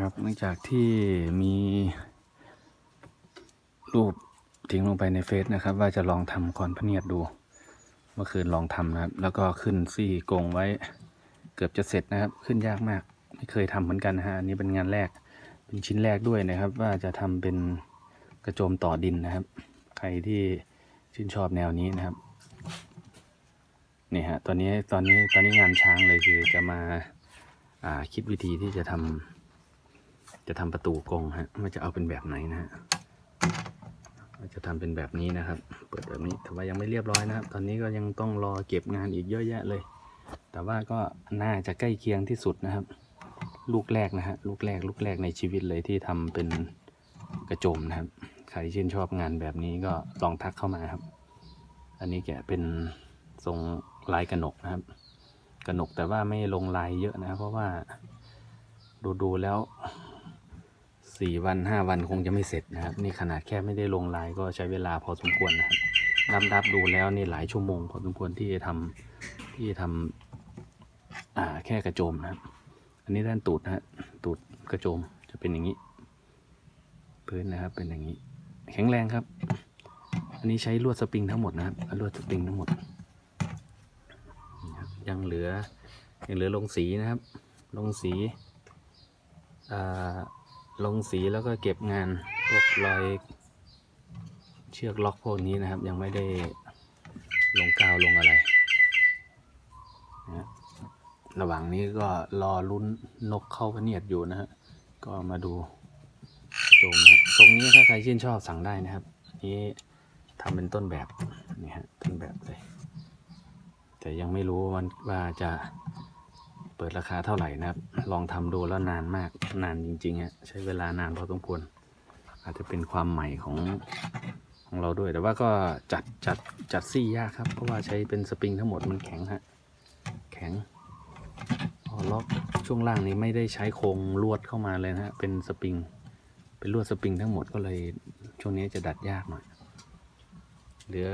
ครับเนื่องจากที่มีรูปทิ้งลงไปในเฟซนะครับ ว่าจะลองทำคอนพเนียดดู เมื่อคืนลองทำนะครับ แล้วก็ขึ้นซี่กงไว้ เกือบจะเสร็จนะครับ ขึ้นยากมาก ไม่เคยทำเหมือนกันฮะอันนี้เป็นงานแรก เป็นชิ้นแรกด้วยนะครับ ว่าจะทำเป็นกระโจมต่อดินนะครับ ใครที่ชื่นชอบแนวนี้นะครับนี่ฮะตอนนี้ตอนนี้ตอนนี้งานช้างเลยคือจะมาอ่าคิดวิธีที่จะทำ จะทำประตูกงฮะว่าจะเอาเป็นแบบไหนนะฮะจะทำเป็นแบบนี้นะครับ เปิดแบบนี้แต่ว่ายังไม่เรียบร้อยนะครับ ตอนนี้ก็ยังต้องรอเก็บงานอีกเยอะแยะเลย แต่ว่าก็น่าจะใกล้เคียงที่สุดนะครับ ลูกแรกนะฮะลูกแรก ลูกแรกในชีวิตเลยที่ทำเป็นกระโจมนะครับ ใครชื่นชอบงานแบบนี้ก็ลองทักเข้ามาครับ อันนี้แกเป็นทรงลายกระหนกนะครับ กระหนกแต่ว่าไม่ลงลายเยอะนะเพราะว่าดูๆแล้ว สี่วันห้าวันคงจะไม่เสร็จนะครับ นี่ขนาดแค่ไม่ได้ลงลายก็ใช้เวลาพอสมควรนะครับนับนับดูแล้วนี่หลายชั่วโมงพอสมควรที่จะทำที่จะทำอ่าแค่กระโจมนะครับ อันนี้ด้านตูดนะฮะตูดกระโจมจะเป็นอย่างนี้ พื้นนะครับเป็นอย่างนี้ แข็งแรงครับ อันนี้ใช้ลวดสปริงทั้งหมดนะครับลวดสปริงทั้งหมดยังเหลือยังเหลือลงสีนะครับ ลงสีอ่า ลงสีแล้วก็เก็บงานพวกรอยเชือกล็อกพวกนี้นะครับ ยังไม่ได้ลงกาวลงอะไรนะระหว่างนี้ก็รอลุ้นนกเข้าพเนียดอยู่นะฮะก็มาดูโจมนะตรงนี้ถ้าใครชื่นชอบสั่งได้นะครับนนี้ทำเป็นต้นแบบนี่ฮะต้นแบบเลย แต่ยังไม่รู้วันว่าจะ เปิดราคาเท่าไหร่นะครับ ลองทำดูแล้วนานมากนานจริงๆฮะใช้เวลานานพอสมควร อาจจะเป็นความใหม่ของของเราด้วย แต่ว่าก็จัดจัดจัดซี่ยากครับ เพราะว่าใช้เป็นสปริงทั้งหมดมันแข็งฮะแข็งพอล็อกช่วงล่างนี้ไม่ได้ใช้โครงลวดเข้ามาเลยนะฮะเป็นสปริง เป็นลวดสปริงทั้งหมดก็เลยช่วงนี้จะดัดยากหน่อยเหลือ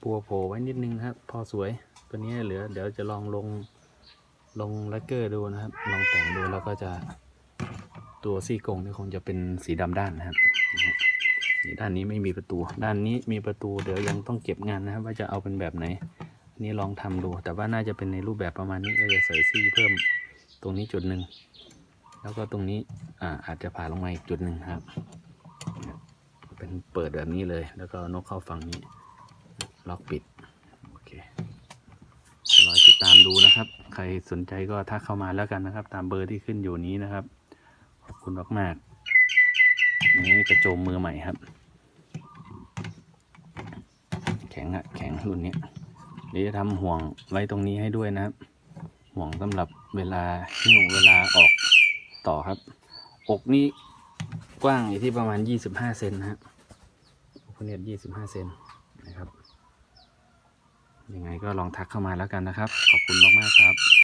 ปัวโผล่ไว้นิดนึงนะครับ พอสวยตัวนี้เหลือเดี๋ยวจะลองลง ลองแลกเกอร์ดูนะครับ ลองแต่งดูแล้วก็จะตัวซี่กรงนี่คงจะเป็นสีดำด้านนะครับนี่ด้านนี้ไม่มีประตู ด้านนี้มีประตูเดี๋ยวยังต้องเก็บงานนะครับ ว่าจะเอาเป็นแบบไหนอันนี้ลองทำดู แต่ว่าน่าจะเป็นในรูปแบบประมาณนี้ก็จะใส่ซี่เพิ่มตรงนี้จุดหนึ่งแล้วก็ตรงนี้อ่าอาจจะผ่าลงมาอีกจุดหนึ่งครับ เป็นเปิดแบบนี้เลย แล้วก็นกเข้าฝั่งนี้ ล็อกปิด ดูนะครับ ใครสนใจก็ทักเข้ามาแล้วกันนะครับ ตามเบอร์ที่ขึ้นอยู่นี้นะครับ ขอบคุณมากๆนี่กระโจมมือใหม่ครับ แข็งอะแข็งรุ่นนี้เดี๋ยวจะทำห่วงไว้ตรงนี้ให้ด้วยนะครับ ห่วงสำหรับเวลาหิ้วเวลาออกต่อครับ อกนี้กว้างอยู่ที่ประมาณ 25 เซนนะฮะอกเนี่ย25 เซน ยังไงก็ลองทักเข้ามาแล้วกันนะครับ ขอบคุณมากๆครับ